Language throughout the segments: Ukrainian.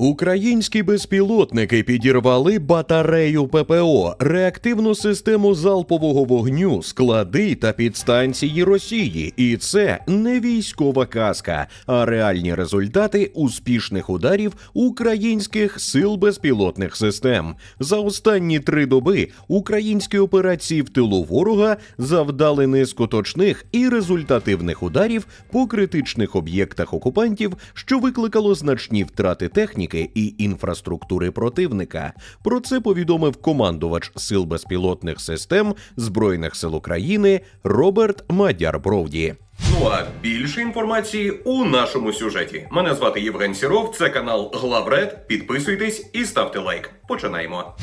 Українські безпілотники підірвали батарею ППО, реактивну систему залпового вогню, склади та підстанції Росії. І це не військова казка, а реальні результати успішних ударів українських сил безпілотних систем. За останні три доби українські операції в тилу ворога завдали низку точних і результативних ударів по критичних об'єктах окупантів, що викликало значні втрати техніки і інфраструктури противника. Про це повідомив командувач сил безпілотних систем Збройних сил України Роберт Мадяр Бровді. Ну а більше інформації у нашому сюжеті. Мене звати Євген Сіров, це канал Главред. Підписуйтесь і ставте лайк. Починаємо.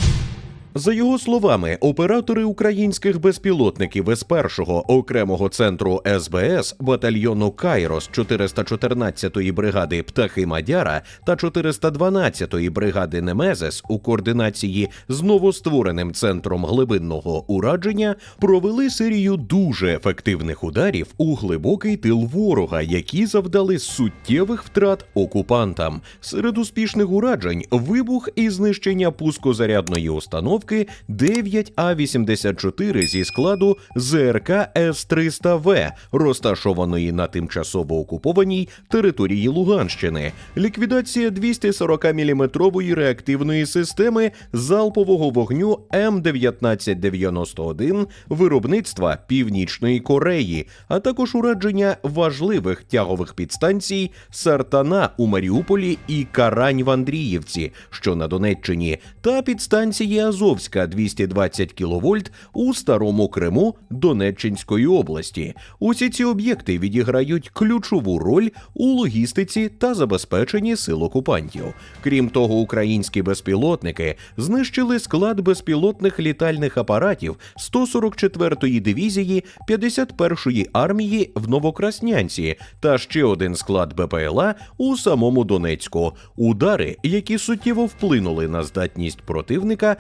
За його словами, оператори українських безпілотників із першого окремого центру СБС батальйону Кайрос 414-ї бригади Птахи Мадяра та 412-ї бригади Немезес у координації з новоствореним центром глибинного урадження провели серію дуже ефективних ударів у глибокий тил ворога, які завдали суттєвих втрат окупантам. Серед успішних уражень вибух і знищення пускозарядної установки 9А84 зі складу ЗРК С-300В, розташованої на тимчасово окупованій території Луганщини, ліквідація 240-мм реактивної системи залпового вогню М1991 виробництва Північної Кореї, а також урадження важливих тягових підстанцій Сартана у Маріуполі і Карань в Андріївці, що на Донеччині, та підстанції Азовська 220 кВт у Старому Криму Донеччинської області. Усі ці об'єкти відіграють ключову роль у логістиці та забезпеченні сил окупантів. Крім того, українські безпілотники знищили склад безпілотних літальних апаратів 144-ї дивізії 51-ї армії в Новокраснянці та ще один склад БПЛА у самому Донецьку. Удари, які суттєво вплинули на здатність противника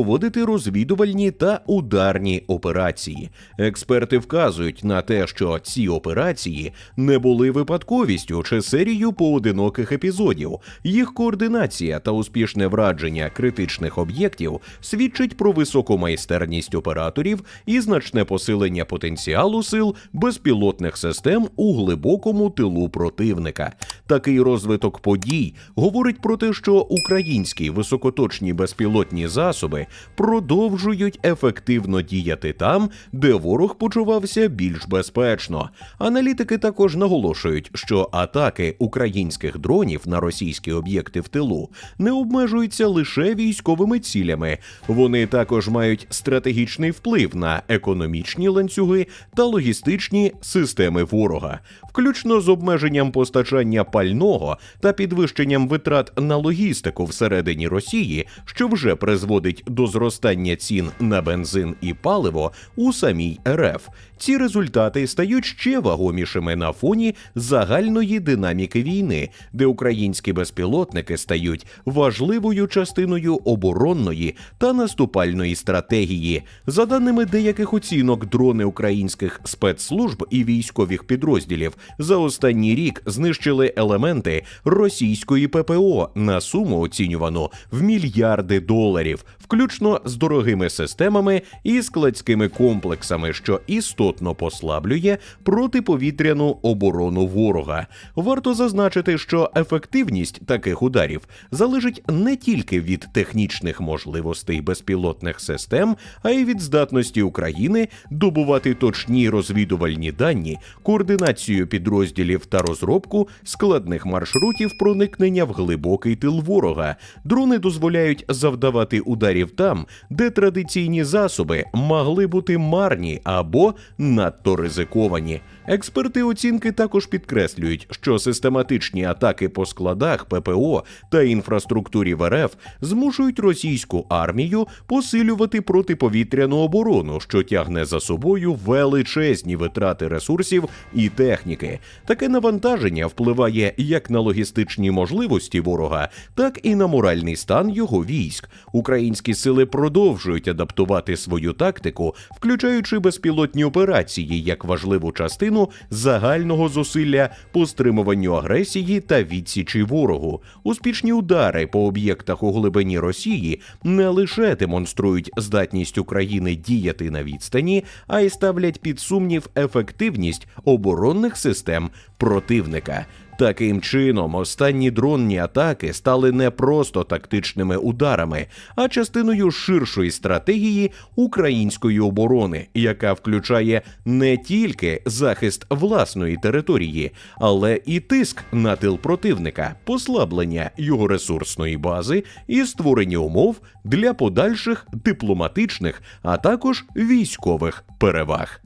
проводити розвідувальні та ударні операції. Експерти вказують на те, що ці операції не були випадковістю чи серією поодиноких епізодів. Їх координація та успішне врадження критичних об'єктів свідчить про високу майстерність операторів і значне посилення потенціалу сил безпілотних систем у глибокому тилу противника. Такий розвиток подій говорить про те, що українські високоточні безпілотні засоби продовжують ефективно діяти там, де ворог почувався більш безпечно. Аналітики також наголошують, що атаки українських дронів на російські об'єкти в тилу не обмежуються лише військовими цілями. Вони також мають стратегічний вплив на економічні ланцюги та логістичні системи ворога, включно з обмеженням постачання пального та підвищенням витрат на логістику всередині Росії, що вже призводить до зростання цін на бензин і паливо у самій РФ. Ці результати стають ще вагомішими на фоні загальної динаміки війни, де українські безпілотники стають важливою частиною оборонної та наступальної стратегії. За даними деяких оцінок, дрони українських спецслужб і військових підрозділів за останній рік знищили елементи російської ППО на суму оцінювану в мільярди доларів, включно з дорогими системами і складськими комплексами, що істотно послаблює протиповітряну оборону ворога. Варто зазначити, що ефективність таких ударів залежить не тільки від технічних можливостей безпілотних систем, а й від здатності України добувати точні розвідувальні дані, координацію підрозділів та розробку складних маршрутів проникнення в глибокий тил ворога. Дрони дозволяють завдавати ударів там, де традиційні засоби могли бути марні або надто ризиковані. Експерти оцінки також підкреслюють, що систематичні атаки по складах ППО та інфраструктурі в РФ змушують російську армію посилювати протиповітряну оборону, що тягне за собою величезні витрати ресурсів і техніки. Таке навантаження впливає як на логістичні можливості ворога, так і на моральний стан його військ. Українські сили продовжують адаптувати свою тактику, включаючи безпілотні операції як важливу частину загального зусилля по стримуванню агресії та відсічі ворогу. Успішні удари по об'єктах у глибині Росії не лише демонструють здатність України діяти на відстані, а й ставлять під сумнів ефективність оборонних систем противника. Таким чином, останні дронні атаки стали не просто тактичними ударами, а частиною ширшої стратегії української оборони, яка включає не тільки захист власної території, але і тиск на тил противника, послаблення його ресурсної бази і створення умов для подальших дипломатичних, а також військових переваг.